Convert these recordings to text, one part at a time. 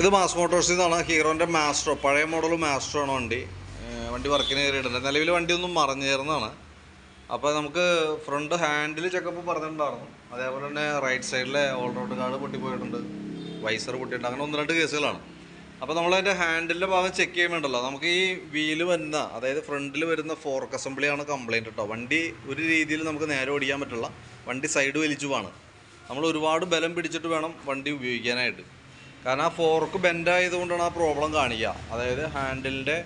ഇത് മാസ് മോട്ടോഴ്സിൽ നിന്നാണ് ഹീറോന്റെ മാസ്ട്രോ. പഴയ മോഡൽ മാസ്ട്രോ ആണ് വണ്ടി. വണ്ടി വർക്കിന് കയറിയിട്ടുണ്ട്. നിലവിൽ വണ്ടി ഒന്നും മറഞ്ഞു ചേർന്നതാണ്. അപ്പോൾ നമുക്ക് ഫ്രണ്ട് ഹാൻഡിൽ ചെക്കപ്പ് പറഞ്ഞിട്ടുണ്ടായിരുന്നു. അതേപോലെ തന്നെ റൈറ്റ് സൈഡിലെ ഓൾ റൗണ്ട് കാർഡ് പൊട്ടിപ്പോയിട്ടുണ്ട്. വൈസർ പൊട്ടിയിട്ടുണ്ട്. അങ്ങനെ ഒന്ന് രണ്ട് കേസുകളാണ്. അപ്പോൾ നമ്മൾ നമ്മളതിന്റെ ഹാൻഡിലിന്റെ ഭാഗം ചെക്ക് ചെയ്യുമ്പോണ്ടല്ലോ. നമുക്ക് ഈ വീൽ വരുന്ന അതായത് ഫ്രണ്ടിൽ വരുന്ന ഫോർക്ക് അസംബ്ലിയാണ് കംപ്ലയിന്റ് കേട്ടോ. വണ്ടി ഒരു രീതിയിൽ നമുക്ക് നേരെ ഓടിക്കാൻ പറ്റില്ല. വണ്ടി സൈഡ് വലിച്ചു പോവാണ്. നമ്മൾ ഒരുപാട് ബലം പിടിച്ചിട്ട് വേണം വണ്ടി ഉപയോഗിക്കാനായിട്ട്. കാരണം ആ ഫോർക്ക് ബെൻഡ് ആയതുകൊണ്ടാണ് ആ പ്രോബ്ലം കാണിക്കുക. അതായത് ഹാൻഡിലിന്റെ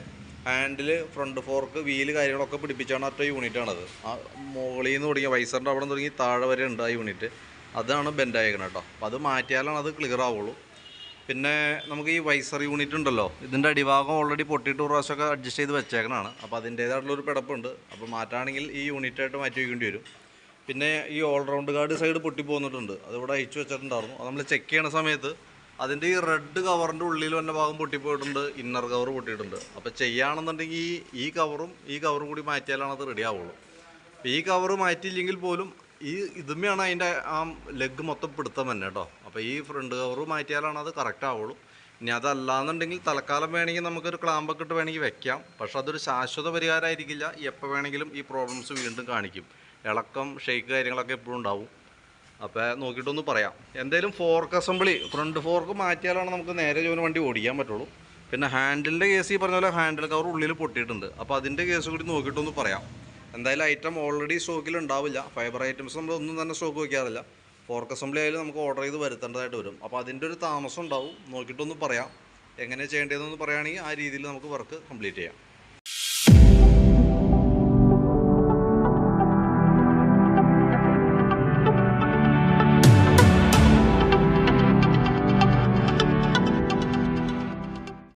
ഹാൻഡിൽ ഫ്രണ്ട് ഫോർക്ക് വീൽ കാര്യങ്ങളൊക്കെ പിടിപ്പിച്ചാണ് ഒറ്റ യൂണിറ്റാണത് ആ മുകളിൽ നിന്ന് തുടങ്ങിയ വൈസറിന്റെ അവിടെ തുടങ്ങി താഴെ വരെ ഉണ്ട് ആ യൂണിറ്റ് അതാണ് ബെൻഡ് ആയേക്കണം കേട്ടോ അപ്പോൾ അത് മാറ്റിയാലാണ് അത് ക്ലിയർ ആവുള്ളൂ. പിന്നെ നമുക്ക് ഈ വൈസർ യൂണിറ്റ് ഉണ്ടല്ലോ. ഇതിന്റെ അടിഭാഗം ഓൾറെഡി പൊട്ടിയിട്ട് ഒരു പ്രാവശ്യമൊക്കെ അഡ്ജസ്റ്റ് ചെയ്ത് വെച്ചേക്കണാണ് അപ്പോൾ അതിന്റേതായിട്ടുള്ളൊരു പിടപ്പുണ്ട്. അപ്പോൾ മാറ്റാണെങ്കിൽ ഈ യൂണിറ്റായിട്ട് മാറ്റി വയ്ക്കേണ്ടി വരും. പിന്നെ ഈ ഓൾറൗണ്ട് ഗാർഡ് സൈഡ് പൊട്ടി പോന്നിട്ടുണ്ട് അതിവിടെ അയച്ചു വെച്ചിട്ടുണ്ടായിരുന്നു. അത് നമ്മൾ ചെക്ക് ചെയ്യണ സമയത്ത് അതിന്റെ ഈ റെഡ് കവറിന്റെ ഉള്ളിൽ വന്ന ഭാഗം പൊട്ടിപ്പോയിട്ടുണ്ട് ഇന്നർ കവർ പൊട്ടിയിട്ടുണ്ട്. അപ്പോൾ ചെയ്യുകയാണെന്നുണ്ടെങ്കിൽ ഈ ഈ കവറും ഈ കവറും കൂടി മാറ്റിയാലാണ് അത് റെഡി ആവുള്ളൂ. അപ്പോൾ ഈ കവർ മാറ്റിയില്ലെങ്കിൽ പോലും ഈ ഇതുമ്മയാണ് അതിന്റെ ആ ലെഗ് മൊത്തം പിടുത്തം തന്നെ കേട്ടോ അപ്പോൾ ഈ ഫ്രണ്ട് കവർ മാറ്റിയാലാണ് അത് കറക്റ്റ് ആവുള്ളൂ. ഇനി അതല്ലാന്നുണ്ടെങ്കിൽ തൽക്കാലം വേണമെങ്കിൽ നമുക്കൊരു ക്ലാമ്പൊക്കെ ഇട്ട് വേണമെങ്കിൽ വെക്കാം. പക്ഷെ അതൊരു ശാശ്വത പരിഹാരമായിരിക്കില്ല. എപ്പോൾ വേണമെങ്കിലും ഈ പ്രോബ്ലംസ് വീണ്ടും കാണിക്കും. ഇളക്കം ഷെയ്ക്ക് കാര്യങ്ങളൊക്കെ എപ്പോഴും ഉണ്ടാവും. അപ്പോൾ നോക്കിയിട്ടൊന്ന് പറയാം. എന്തായാലും ഫോർക്ക് അസംബ്ലി ഫ്രണ്ട് ഫോർക്ക് മാറ്റിയാലാണ് നമുക്ക് നേരെ ജോലി വണ്ടി ഓടിക്കാൻ പറ്റുള്ളൂ. പിന്നെ ഹാൻഡിലിന്റെ കേസ് ഈ പറഞ്ഞ പോലെ ഹാൻഡിൽ കവർ ഉള്ളിൽ പൊട്ടിയിട്ടുണ്ട്. അപ്പോൾ അതിന്റെ കേസ് കൂടി നോക്കിയിട്ടൊന്ന് പറയാം. എന്തായാലും ഐറ്റം ഓൾറെഡി സ്റ്റോക്കിൽ ഉണ്ടാവില്ല. ഫൈബർ ഐറ്റംസ് നമ്മൾ ഒന്നും തന്നെ സ്റ്റോക്ക് വയ്ക്കാറില്ല ഫോർക്ക് അസംബ്ലി ആയാലും നമുക്ക് ഓർഡർ ചെയ്ത് വരുത്തേണ്ടതായിട്ട് വരും. അപ്പോൾ അതിന്റെ ഒരു താമസം ഉണ്ടാവും. നോക്കിയിട്ടൊന്ന് പറയാം. എങ്ങനെ ചെയ്യേണ്ടതെന്ന് പറയുകയാണെങ്കിൽ ആ രീതിയിൽ നമുക്ക് വർക്ക് കംപ്ലീറ്റ് ചെയ്യാം.